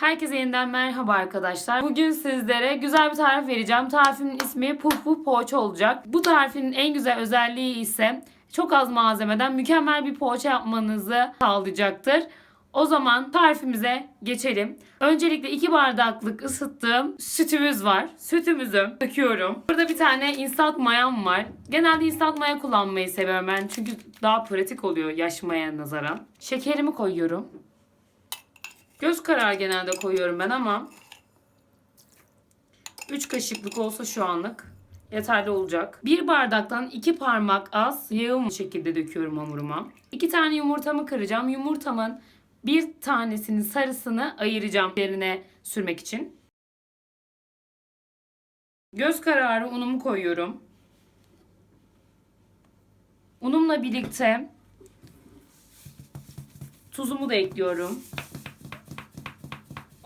Herkese yeniden merhaba arkadaşlar. Bugün sizlere güzel bir tarif vereceğim. Tarifimin ismi puf puf poğaça olacak. Bu tarifin en güzel özelliği ise çok az malzemeden mükemmel bir poğaça yapmanızı sağlayacaktır. O zaman tarifimize geçelim. Öncelikle 2 bardaklık ısıttığım sütümüz var. Sütümüzü döküyorum. Burada bir tane instant mayam var. Genelde instant maya kullanmayı seviyorum ben. Çünkü daha pratik oluyor yaş maya nazaran. Şekerimi koyuyorum. Göz kararı genelde koyuyorum ben ama 3 kaşıklık olsa şu anlık yeterli olacak. Bir bardaktan 2 parmak az yağım şekilde döküyorum hamuruma. 2 tane yumurtamı kıracağım. Yumurtamın bir tanesinin sarısını ayıracağım yerine sürmek için. Göz kararı unumu koyuyorum. Unumla birlikte tuzumu da ekliyorum.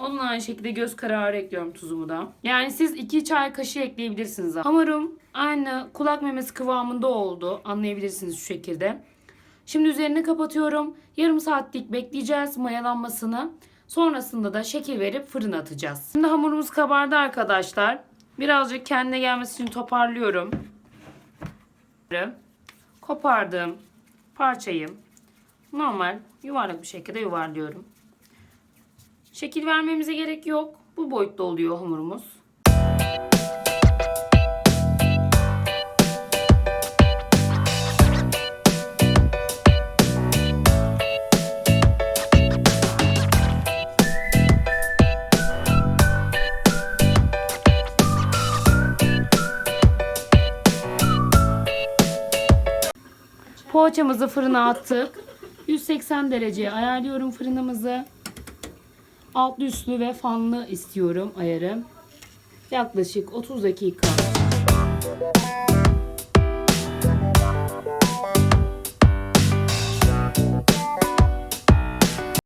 Onun aynı şekilde göz kararı ekliyorum tuzumu da. Yani siz 2 çay kaşığı ekleyebilirsiniz. Hamurum aynı kulak memesi kıvamında oldu. Anlayabilirsiniz şu şekilde. Şimdi üzerini kapatıyorum. Yarım saatlik bekleyeceğiz mayalanmasını. Sonrasında da şekil verip fırına atacağız. Şimdi hamurumuz kabardı arkadaşlar. Birazcık kendine gelmesi için toparlıyorum. Kopardığım parçayı normal yuvarlak bir şekilde yuvarlıyorum. Şekil vermemize gerek yok. Bu boyutta oluyor hamurumuz. Poğaçamızı fırına attık. 180 dereceye ayarlıyorum fırınımızı. Altlı üstlü ve fanlı istiyorum ayarım. Yaklaşık 30 dakika.